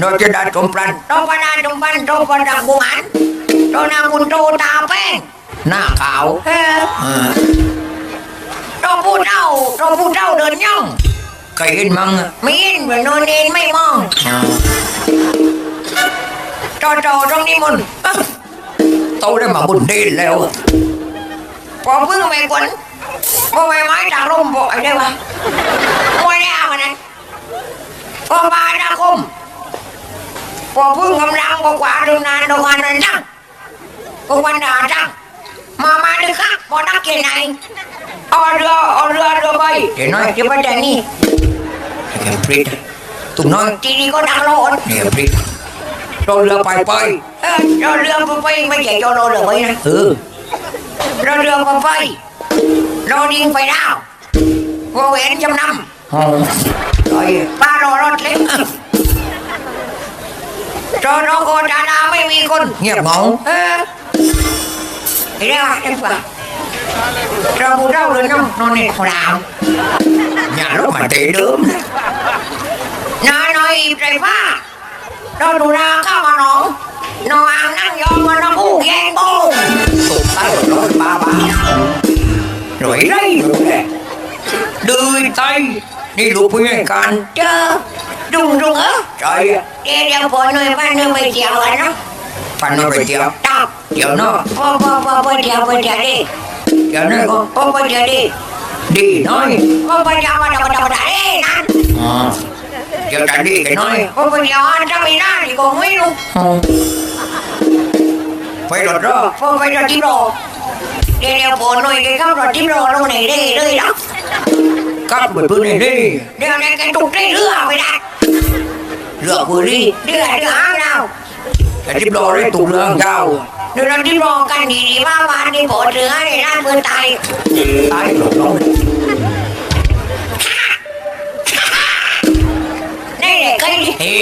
เราจะได้ชมปลันโตปนาจุมปันโตปนากุมันโตนาบุญโตตาแป้งหน้าขาวเออเออโตผู้เจ้าโตผู้เจ้าเดินย่องเคยเห็นมั้งอะมีอินเหมือนโนนเนนไม่มองอ่าโตโตตรงนี้มุนโตได้มาบุญเด่นแล้วอะพอพึ่งไปกวนพอไปไม้จากลมบอกไอ้ได้ปะมวยได้เอามันนั้นพอมาจากคม พอพึ่งกำลังบอกว่าดูนานดูงานนั้นจังกูวันด่าจังมามาดึกครับพอนักเกียรไหนเอาเรือเอาเรือเรือไปเดี๋ยวน้อยเดี๋ยวไปแต่นี่แกพริกตุ้มน้อยทีนี้ก็ดังโลดเนี่ยพริกเราเรือไปไปเออเราเรือไปไม่ใช่เราเรือไปนะเออเราเรือไปเราดิงไปดาววงเวนจำนอ๋อไอ้ำปลารอรถเล็ก จอน้องโกดาดาไม่มีคนเงียบเหงาเออเรียกว่าจังหวะเราบูเราเลยน้องนอนในขาว nhà lúc mà tệ đớm นาหน่อยใจผ้าเราดูนาเข้ามาหนองนอนอ่างนั่งยองมันน้ำผู้แยงโบ้ tụt tay rồi nói ba ba rồi đây rồi nè đưa tay đi lục với ngày can เจอดุงดุงเออ trời เดี๋ยวเดี๋ยวพอหน่อยบ้านหน่อยไปเที่ยวกันเนาะ phải nói về chiều ตับ chiều nó พอพอพอไปเที่ยวไปเที่ยวดิ chiều nó con พอไปเที่ยวดิ đi nói พอไปเที่ยวมาเที่ยวมาเที่ยวมาดินั่น à. chiều trả đi cái nói พอไปเที่ยวจะมีหน้าที่คงไม่รู้ không phải rồi đó พอไป เที่ยวที่โลเดี๋ยวเดี๋ยวพอหน่อยแกเข้ารถที่โลลงไหนได้เลยเนาะ cắt bữa bữa này đi เดี๋ยวนี้แกตุกได้เรือไปได้ rửa vừa đi เรือเรือหางดาว cái tiếp đó đấy tụt lương cao เดี๋ยวเราที่โลกันดีๆว่าวันนี้พอเรือให้ร้านเพื่อนตาย tái rồi đó นี่เด็กเคยดิ thì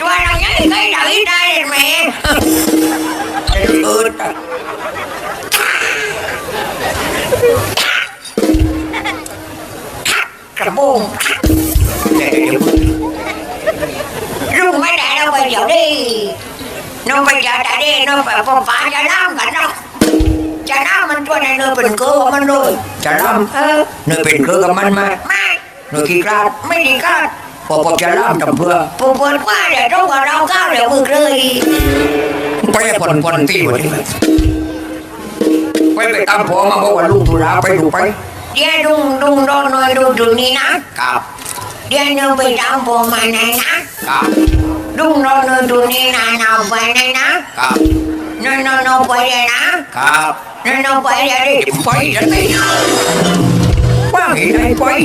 ตัวเราเนี่ยเคยดับอีได้เลย แม่ ướt กระบุง để để รุ่งไม่ได้เราไปเดี๋ยวดิน้องไปเจอแต่ดิน้องไปพบฟ้าจะน้ำกันเนาะจะน้ำมันตัวไหนเนื้อเป็นเกลือมันเลย chả lắm เออ nơi bên cơ cầm ăn mà ไม่ nơi kia ra ไม่ดีก็พอพอจะล่ามจำเพื่อปูปวดกว่าเดี๋ยวต้องกับเราเข้าเดี๋ยวมึงเลยไปผ่อนผ่อนตีวันนี้ไปไปตามผัวมาบอกว่าลูกธุระไปดูไปเดี๋ยวดุงดุงโดน หน่อยดูดูนี่นะครับเดี๋ยวนึงไปตามผมมาไหนนะครับดุงโดนหน่อยดูนี่นะเอาไปไหนนะครับนอนนอนนไปเลยนะครับนอนนอนไปเลยดิ Điểm quay đến đây Quá nghĩ đây quay